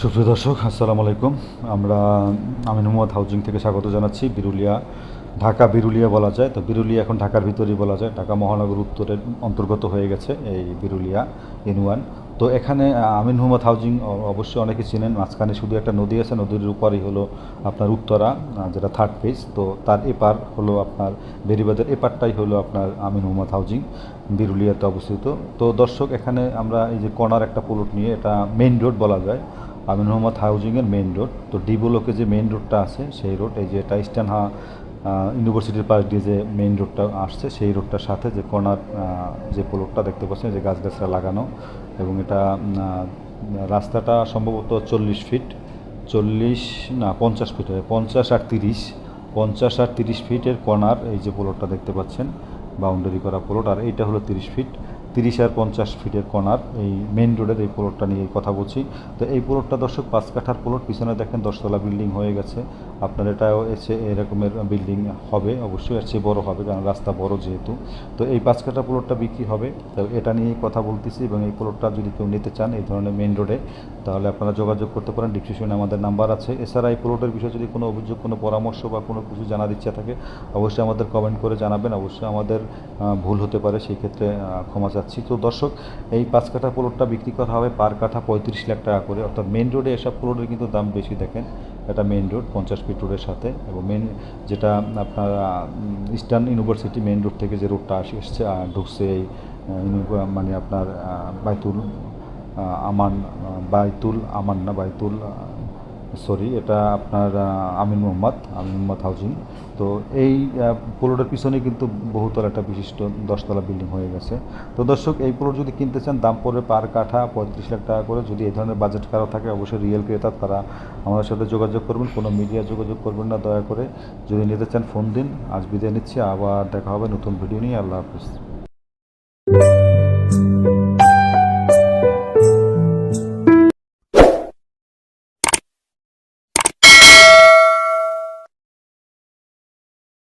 সুপ্রিয় দর্শক, আসসালামু আলাইকুম। আমরা আমি মোহাম্মদ হাউজিং থেকে স্বাগত জানাচ্ছি। বিরুলিয়া, ঢাকা বিরুলিয়া বলা যায়। তো বিরুলিয়া এখন ঢাকার ভিতরেই বলা যায়। ঢাকা মহানগর উত্তরের অন্তর্গত হয়ে গেছে এই বিরুলিয়া ওয়ান। তো এখানে আমিন মোহাম্মদ হাউজিং অবশ্যই অনেকে চিনেন। মাঝখানে শুধু একটা নদী আছে, নদীর উপরই হলো আপনার উত্তরা যেটা থার্ড পেজ তো তার এপার হলো আপনার বেরিবাদের এপারটাই হলো আপনার আমিন মোহাম্মদ হাউজিং, বিরুলিয়াতে অবস্থিত। তো দর্শক, এখানে আমরা এই যে কর্নার একটা প্লট নিয়ে, এটা মেইন রোড বলা যায়, আমিন মোহাম্মদ হাউজিংয়ের মেইন রোড তো ডি ব্লকে যে মেইন রোডটা আছে, সেই রোড এই যে এটা ইস্টার্ন ইউনিভার্সিটির পাশ দিয়ে যে মেইন রোডটা আসছে, সেই রোডটার সাথে যে কর্নার যে প্লটটা দেখতে পাচ্ছেন, যে গাছগাছরা লাগানো এবং এটা রাস্তাটা সম্ভবত চল্লিশ ফিট চল্লিশ না পঞ্চাশ ফিট পঞ্চাশ আর তিরিশ, পঞ্চাশ আর তিরিশ ফিটের কর্নার এই যে প্লটটা দেখতে পাচ্ছেন বাউন্ডারি করা প্লট আর এইটা হলো তিরিশ ফিট তিরিশ আর পঞ্চাশ ফিটের কর্নার এই মেইন রোডের এই প্লটটা নিয়ে কথা বলছি। তো এই প্লটটা দর্শক পাঁচ কাঠার প্লট পিছনে দেখেন দশতলা বিল্ডিং হয়ে গেছে। আপনার এটাও এসে এরকমের বিল্ডিং হবে, অবশ্যই এর চেয়ে বড়ো হবে, কারণ রাস্তা বড় যেহেতু। তো এই পাঁচ কাঠা প্লটটা বিক্রি হবে। তো এটা নিয়েই কথা বলতেছি এবং এই প্লটটা যদি কেউ নিতে চান এই ধরনের মেইন রোডে তাহলে আপনারা যোগাযোগ করতে পারেন। ডিসক্রিপশনে আমাদের নাম্বার আছে। এছাড়া এই প্লটের বিষয়ে যদি কোনো অভিযোগ, কোনো পরামর্শ বা কোনো কিছু জানার ইচ্ছা থাকে, অবশ্যই আমাদের কমেন্ট করে জানাবেন। অবশ্যই আমাদের ভুল হতে পারে, সেই ক্ষেত্রে ক্ষমা চাচ্ছি তো দর্শক, এই পাঁচ কাঠা প্লটটা বিক্রি করা হবে পার কাঠা পঁয়ত্রিশ লাখ টাকা করে। অর্থাৎ মেন রোডে এসব প্লটের কিন্তু দাম বেশি, দেখেন। এটা মেইন রোড পঞ্চাশ ফিট রোডের সাথে। এবং মেন যেটা আপনার ইস্টার্ন ইউনিভার্সিটি মেইন রোড থেকে যে রোডটা আসে, এসছে ঢুকছে এই মানে আপনার বাইতুল আমান বাইতুল, আমান না, বাইতুল সরি, এটা আপনার আমিন মোহাম্মদ আমিন মোহাম্মদ হাউজিং। তো এই পোলোটার পিছনে কিন্তু বহুতলা একটা বিশিষ্ট দশতলা বিল্ডিং হয়ে গেছে। তো দর্শক, এই প্লট যদি কিনতে চান, দাম পড়বে পার কাঠা পঁয়ত্রিশ লাখ টাকা করে। যদি এই ধরনের বাজেট কারও থাকে, অবশ্যই রিয়েল ক্রেতা তারা আমাদের সাথে যোগাযোগ করবেন। কোনো মিডিয়া যোগাযোগ করবেন না, দয়া করে। যদি নিতে চান, ফোন দিন। আজ বিদায় নিচ্ছি। আবার দেখা হবে নতুন ভিডিও নিয়ে। আল্লাহ হাফিজ।